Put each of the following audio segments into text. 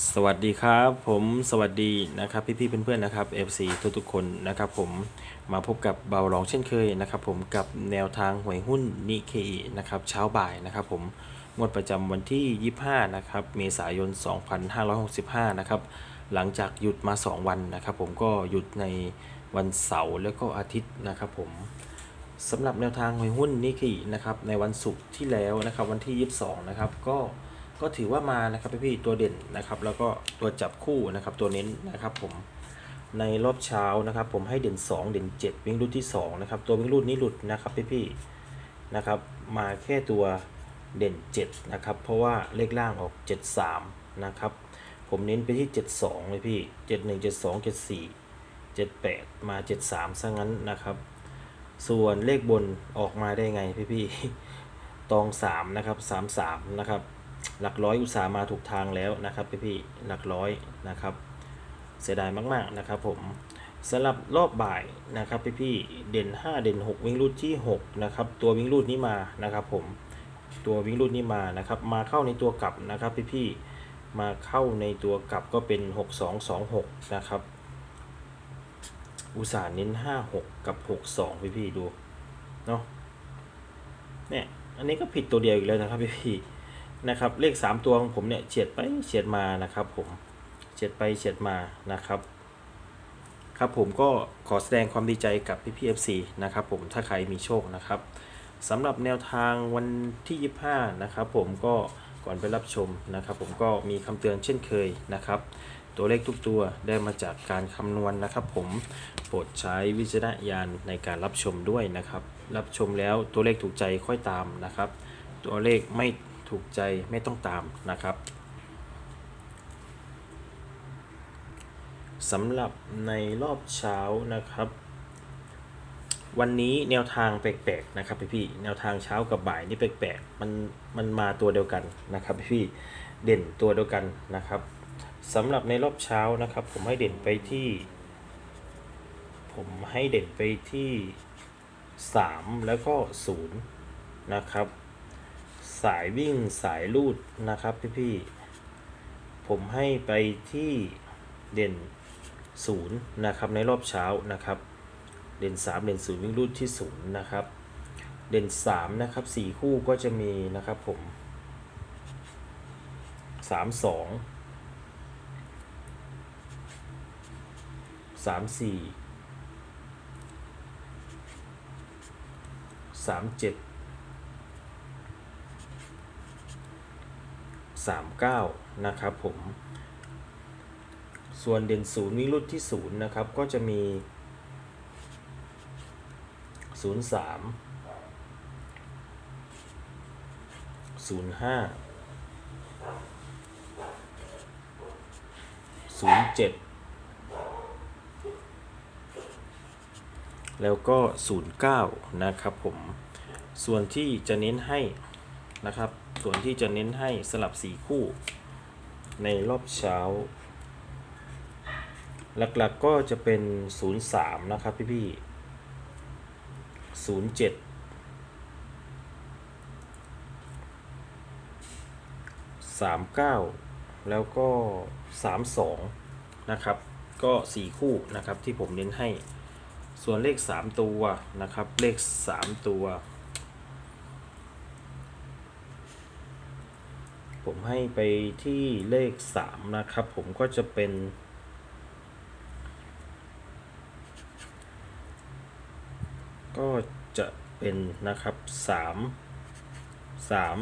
สวัสดีครับผมสวัสดีนะครับพี่ๆเพื่อนๆนะครับ FC ทุกๆคนนะครับผมมาพบกับเบาหลองเช่นเคยนะครับผมกับแนวทางหวยหุ้นนิเคอีนะครับเช้าบ่ายนะครับผมงวดประจำวันที่ 25นะครับเมษายน 2565นะครับหลังจากหยุดมา 2 วันนะครับผมก็หยุดในวันเสาร์แล้วก็อาทิตย์นะครับผมสำหรับแนวทางหวยหุ้นนิกกี้นะครับในวันศุกร์ที่แล้วนะครับวันที่ 22นะครับก็ ก็ถือว่ามานะครับพี่ๆตัวเด่นนะครับ แล้วก็ตัวจับคู่นะครับตัวเน้นนะครับผมในรอบเช้านะครับ ผมให้เด่น 2 เด่น 7 วิ่งรูดที่2นะครับตัววิ่งรูดนี้หลุดนะครับพี่ๆนะครับ มาแค่ตัวเด่น 7 นะครับ เพราะว่าเลขล่างออก 73 นะครับ ผมเน้นไปที่ 72 เลยพี่ 71 72 74 78 มา 73ซะงั้นนะครับ ส่วนเลขบนออกมาได้ไงพี่พี่ตองสามนะครับสามสามนะครับ หลักร้อยอุตสาห์มาถูกทางแล้วนะครับพี่พี่หลักร้อยนะครับเสียดายมากๆนะครับผมสำหรับรอบบ่ายนะครับพี่พี่เด่น 5 เด่น 6 วิ่งรูดที่6นะครับตัววิ่งรูดนี้มานะครับผมตัววิ่งรูดนี้มานะครับมาเข้าในตัวกลับนะครับพี่พี่มาเข้าในตัวกลับก็เป็น 6 2 2 6นะครับอุตสาห์เน้นห้าหกกับหกสองพี่พี่ดูเนาะเนี่ยอันนี้ก็ผิดตัวเดียวอีกแล้วนะครับพี่พี่ นะครับ เลขสามตัวของผมเนี่ยเฉียดไปเฉียดมานะครับ ผมเฉียดไปเฉียดมานะครับ ครับผมก็ขอแสดงความดีใจกับพี่พีเอฟซีนะครับผมถ้าใครมีโชคนะครับสำหรับแนวทางวันที่ 25 นะครับ ผมก็ก่อนไปรับชมนะครับ ผมก็มีคำเตือนเช่นเคยนะครับ ตัวเลขทุกตัวได้มาจากการคำนวณนะครับ ผมโปรดใช้วิจารณญาณในการรับชมด้วยนะครับ รับชมแล้วตัวเลขถูกใจค่อยตามนะครับ ตัวเลขไม่ ถูกใจไม่ต้องตามนะครับสำหรับในรอบเช้านะครับ วันนี้แนวทางแปลกๆนะครับพี่ๆแนวทางเช้ากับบ่ายนี่แปลกๆมันมันมาตัวเดียวกันนะครับพี่เด่นตัวเดียวกันนะครับสำหรับในรอบเช้านะครับ ผมให้เด่นไปที่ ผมให้เด่นไปที่ 3 แล้วก็0นะครับ สายวิ่งสายลูดนะครับพี่ๆผมให้ไปที่เด่น0นะครับในรอบเช้านะครับ เด่น 3 เด่น 0 วิ่งรูดที่ 0 นะครับ เด่น 3 นะครับ 4 คู่ก็จะมีนะครับผม 3 2 3 4 3 7 3 9 นะครับผม ส่วนเด่น0วิ่งรูดที่ 0 นะครับ ก็จะมีศูนย์สามศูนย์ห้าศูนย์เจ็ดแล้วก็ศูนย์เก้านะครับผม ส่วนที่จะเน้นให้นะครับ ส่วนที่จะเน้นให้สลับสีคู่ ในรอบเช้า หลักๆก็จะเป็น 03 นะครับพี่ๆศูนย์เจ็ดสามเก้าแล้วก็สามสองนะครับ ก็สี่คู่นะครับที่ผมเน้นให้ ส่วนเลขสามตัวนะครับ เลขสามตัว ผมให้ไปที่เลขสามนะครับ ผมก็จะเป็น ก็จะเป็นนะครับสามสาม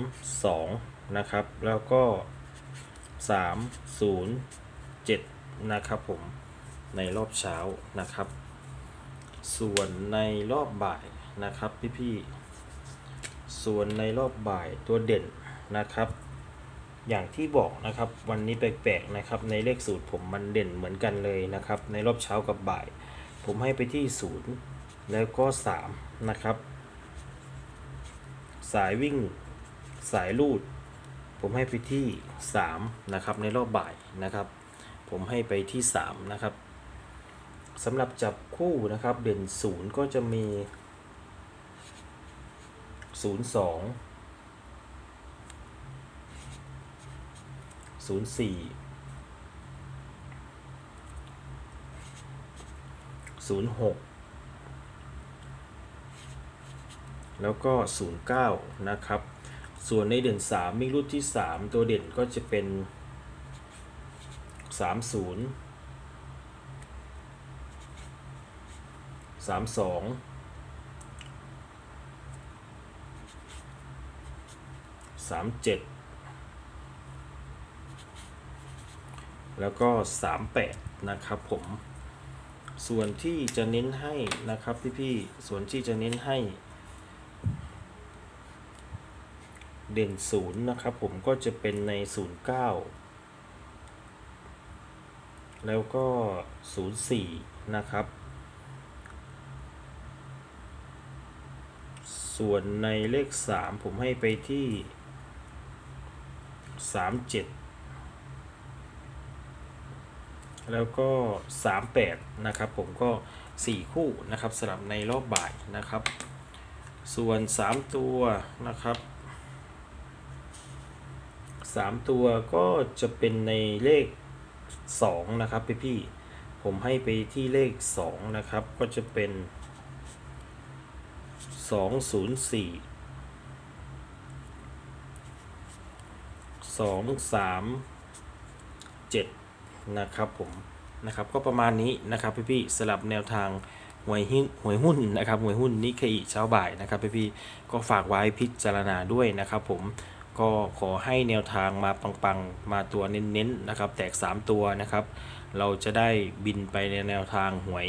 สองนะครับ แล้วก็สามศูนย์เจ็ดนะครับผมในรอบเช้านะครับ ส่วนในรอบบ่ายนะครับพี่ๆส่วนในรอบบ่ายตัวเด่นนะครับ อย่างที่บอกนะครับ วันนี้แปลกๆนะครับ ในเลขสูตรผมมันเด่นเหมือนกันเลยนะครับ ในรอบเช้ากับบ่าย ผมให้ไปที่ศูนย์แล้วก็ 3 นะครับ สายวิ่ง สายลูด ผมให้ไปที่ 3 นะครับ ในรอบบ่ายนะครับ ผมให้ไปที่ 3 นะครับสำหรับจับคู่นะครับ เด่น 0 ก็จะมี 0 2 ศูนย์สี่ศูนย์หกแล้วก็ 09 นะครับ ส่วนในเด่น 3 มิ่รูดที่ 3 ตัวเด่นก็จะเป็น 30 32 37 แล้วก็ 38 นะครับผม ส่วนที่จะเน้นให้นะครับพี่ๆส่วนที่จะเน้นให้ เด่นศูนย์นะครับผมก็จะเป็นใน 09 แล้วก็ 04 นะครับ ส่วนในเลข 3 ผมให้ไปที่ 37 แล้วก็สามแปดนะครับผมก็สี่คู่นะครับสลับในรอบบ่ายนะครับ ส่วนสามตัวนะครับสามตัวก็จะเป็นในเลขสองนะครับพี่พี่ผมให้ไปที่เลขสองนะครับ ก็จะเป็นสองศู นะครับผมนะครับก็ประมาณนี้นะครับพี่พี่สลับแนวทางหวยหุ้นหวยหุ้นนะครับหวยหุ้นนิเคอิเช้าบ่ายนะครับพี่พี่ก็ฝากไว้พิจารณาด้วยนะครับผมก็ขอให้แนวทางมาปังๆ มาตัวเน้นๆนะครับแตก 3 ตัวนะครับ เราจะได้บินไปในแนวทางหวย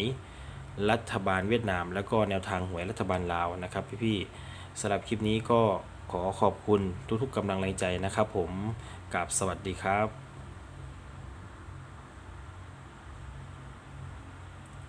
รัฐบาลเวียดนาม แล้วก็แนวทางหวยรัฐบาลลาวนะครับพี่ๆสำหรับคลิปนี้ก็ขอขอบคุณทุกๆกำลังแรงใจนะครับผมกับสวัสดีครับ